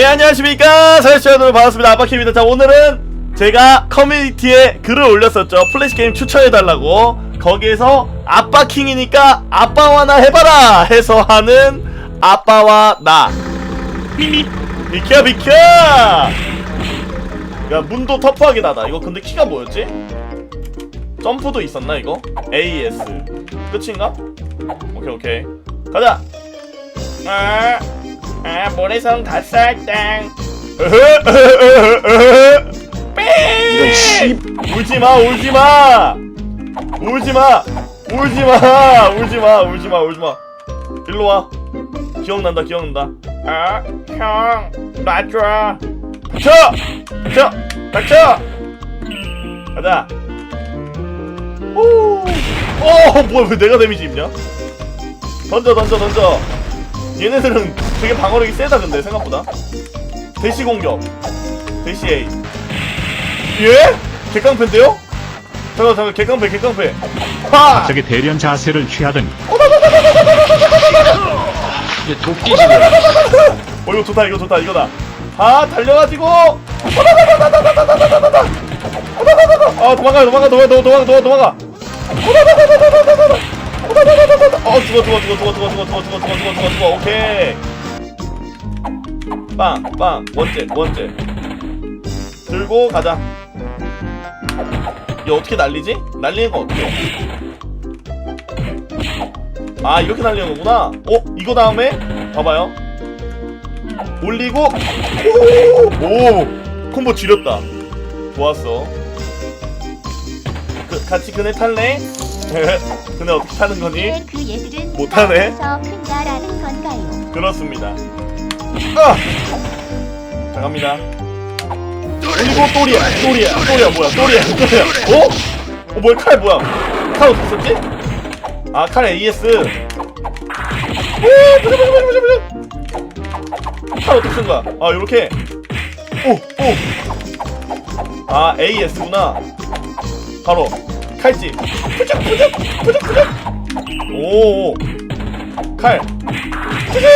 네 안녕하십니까? 사회시청자들 반갑습니다. 아빠킴입니다 자 오늘은 제가 커뮤니티에 글을 올렸었죠. 플래시 게임 추천해달라고. 거기에서 아빠킹이니까 아빠와 나 해봐라 해서 하는 아빠와 나. 비켜 비켜! 야 문도 터프하게 닫아. 이거 근데 키가 뭐였지? 점프도 있었나 이거? AS 끝인가? 오케이 오케이. 가자! 아, 아 모래성 이런 씨 울지마 울지마. 울지마 울지마 울지마 울지마 울지마. 일로와. 기억난다 기억난다. 아형 놔줘 닥쳐! 닥쳐! 닥쳐! 가자. 오, 어 뭐야 왜 내가 데미지 입냐? 던져 던져 던져. 얘네들은 되게 방어력이 세다 근데 생각보다 대시 공격 대시 A 예? 개깡패인데요? 잠깐 잠깐 개깡패 개깡패 하! 갑자기 대련 자세를 취하더니 이제 도끼질이야 어 이거 좋다 이거 좋다 이거다 아 달려가지고 아 도망가 도망가 도망가 도망가 도망가 도망가 어 죽어 죽어 죽어 죽어 죽어 죽어 죽어 죽어 죽어 죽어 죽어 죽어 오케이 빵빵. 원째 원째 들고 가자. 이거 어떻게 날리지? 날리는 거 어떻게 아 이렇게 날리는 거구나. 어? 이거 다음에? 봐봐요. 올리고 오, 오! 콤보 지렸다. 좋았어. 그, 같이 그네 탈래? 그네 어떻게 타는 거니? 왜그 못하네. 그렇습니다 아! 자 갑니다. 올리고 또리야 또리야 또리야 뭐야 또리야 또리야. 어? 어 뭐야 칼 뭐야? 칼 어떻게 썼지? 아칼 AS 오 보자 보자 보자 보자 칼 어떻게 쓴 거야? 아 요렇게. 오오아 AS구나. 바로 칼집. 푸적 푸적 푸적 푸적 오칼. 푸적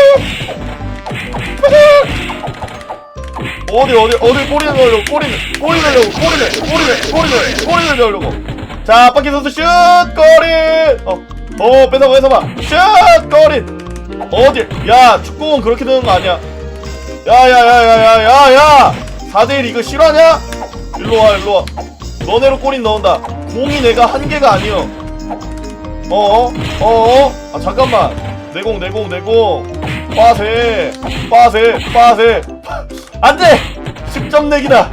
어디 어디 어디 꼬리 넣으려고 꼬리 꼬리 넣으려고 꼬리 넣 꼬리 넣 꼬리 넣 꼬리 넣으려고. 자 바퀴 선수 슛 꼬리! 어어 뺏어봐 뺏어봐. 슛 꼬리! 어디? 야 축구공 그렇게 되는 거 아니야. 야야야야야야야! 4대1 이거 실화냐? 일로와 일로와. 너네로 꼬리 넣은다. 공이 내가 한 개가 아니여. 어어 어어? 아 잠깐만. 내공 내공 내공 빠세 빠세 빠세. 안돼! 10점 내기다.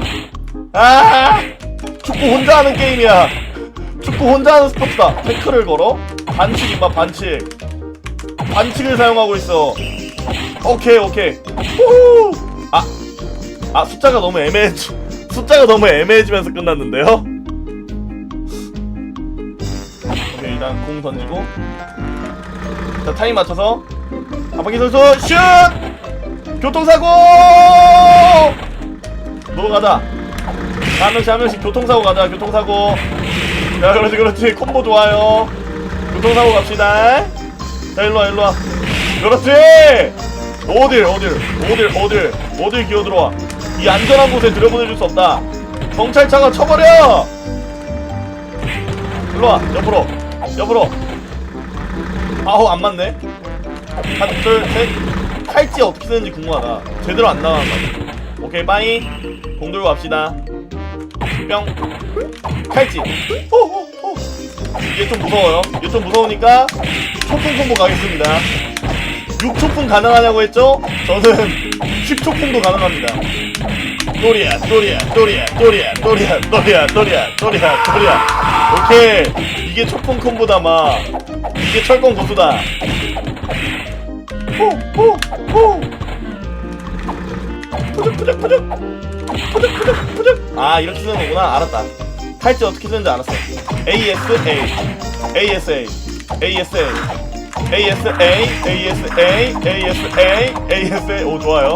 아 축구 혼자 하는 게임이야. 축구 혼자 하는 스포츠다. 태클을 걸어? 반칙 임마 반칙. 반칙을 사용하고 있어. 오케이 오케이. 후후! 아, 아 숫자가 너무 애매해 숫자가 너무 애매해지면서 끝났는데요? 오케이 일단 공 던지고. 자 타임 맞춰서 아바기 선수 슛! 교통사고! 넘어가자. 한 명씩 한 명씩 교통사고 가자. 교통사고. 야 그렇지 그렇지. 콤보 좋아요. 교통사고 갑시다. 자 일로와 일로와. 그렇지! 어딜 어딜 어딜 어딜 어딜 기어 들어와. 이 안전한 곳에 들여보내줄 수 없다. 경찰차가 쳐버려! 일로와 옆으로 옆으로. 아우 안 맞네 하나 둘셋. 칼찌 어떻게 쓰는지 궁금하다. 제대로 안 같아 오케이 빠이. 공 들고 갑시다. 뿅 칼찌. 호호호 이게 좀 무서워요. 이게 좀 무서우니까 초풍 콤보 가겠습니다. 6초풍 가능하냐고 했죠? 저는 10초풍도 가능합니다. 또리야 또리야 또리야 또리야 또리야 또리야 또리야 또리야 또리야. 오케이. 이게 초풍 콤보다 마. 이게 철권 고수다 호호호 푸적 푸적 푸적 푸적 푸적 아 이렇게 쓰는 거구나. 알았다. 칼찌 어떻게 쓰는지 알았어. ASA ASA ASA ASA ASA ASA ASA 오 좋아요.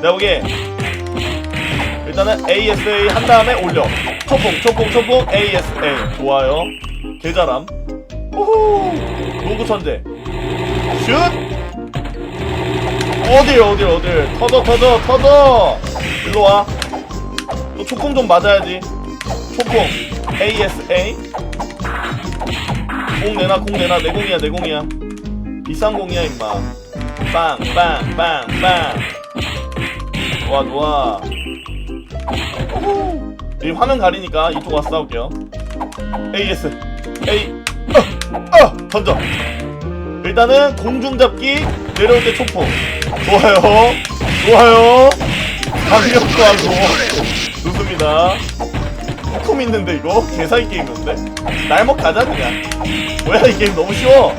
내가 보기에 일단은 ASA 한 다음에 올려. 초풍 초풍 초풍. ASA 좋아요. 개잘함. 호호 로그 천재 슛! 어딜 어딜 어딜? 터져 터져 터져! 일로 와또 초콩 좀 맞아야지. 초콩. ASA 공 내놔 공 내놔. 내 공이야 내 공이야. 비싼 공이야 임마. 빵빵빵빵. 좋아 좋아. 이 화면 가리니까 이쪽 와서 싸울게요. AS A. 어, 어, 던져 일단은 공중잡기 내려올 때 초포. 좋아요. 좋아요. 강력도 하고. 좋습니다. 조금 있는데 이거? 개사기 게임인데? 날먹 가자 그냥. 뭐야 이 게임 너무 쉬워.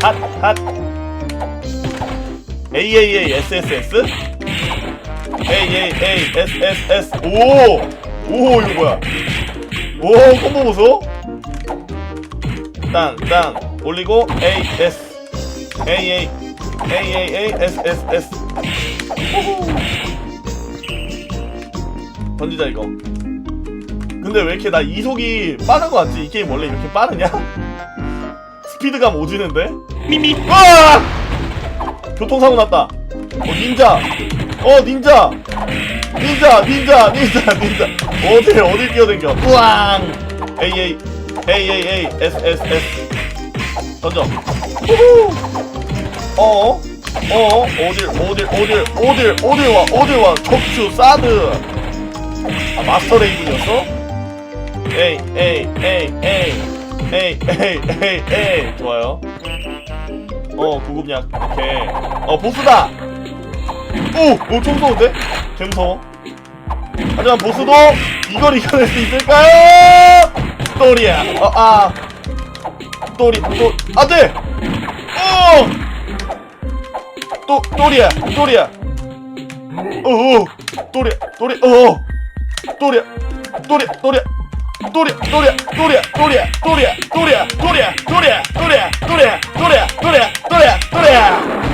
핫핫. AAA SSS AAA SSS 오오 이거 뭐야? 오 콤보 보소? 땅땅 올리고 AS AA AAA SSS 던지자 이거. 근데 왜 이렇게 나 이속이 빠른 거 같지? 이 게임 원래 이렇게 빠르냐? 스피드감 오지는데? 미미. 와! 교통사고 났다. 어 닌자. 어 닌자. 닌자 닌자 닌자 닌자. 어딜 어딜 뛰어댕겨? 우왕! AA AAA SSS 던져. 어어? 어어? 오딜, 어딜, 어딜, 어딜, 어딜 와, 어딜 와. 척추, 사드. 아, 마스터 레이븐이었어? 에이, 에이, 에이, 에이. 에이, 에이, 에이, 에이. 좋아요. 어, 구급약. 오케이. 어, 보스다! 오! 오, 총 쏘는데? 개무서워. 하지만 보스도 이걸 이겨낼 수 있을까요? 스토리야. 어, 아. 또리, 또, 안 돼! 어! 또, 또리야, 또리야. 어, 어, 또리야, 또리, 어, 또리야, 또리야, 또리야. 또리야, 또리야, 또리야, 또리야, 또리야, 또리야, 또리야, 또리야, 또리야, 또리야, 또리야, 또리야, 또리야, 또리야.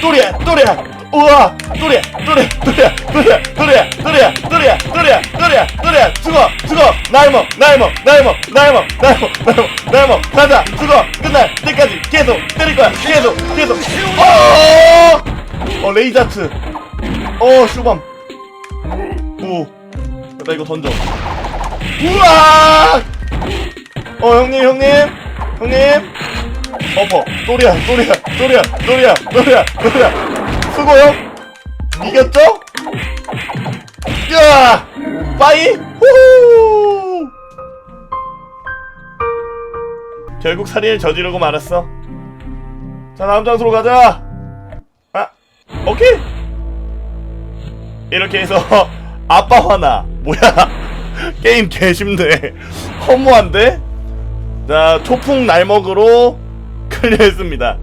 또리야 또리야 우와 또리야 또리야 또리야 또리야 또리야 또리야 또리야 또리야 또리야 또리야 죽어 죽어 날먹날먹날먹날먹날먹날먹날먹 가자 죽어. 끝날 때까지 계속 때릴 거야. 계속 계속. 어어 레이자트. 어 슈밤. 오. 나 이거 던져. 우와! 어 형님 형님. 형님. 어퍼. 또리야 또리야 또리야 또리야 또리야 또리야 수고요? 이겼죠? 야 빠이? 후후! 결국 살인을 저지르고 말았어. 자 다음 장소로 가자. 아 오케이! 이렇게 해서 아빠 화나. 뭐야? 게임 개쉽네. 허무한데? 자 초풍 날먹으로 클리어했습니다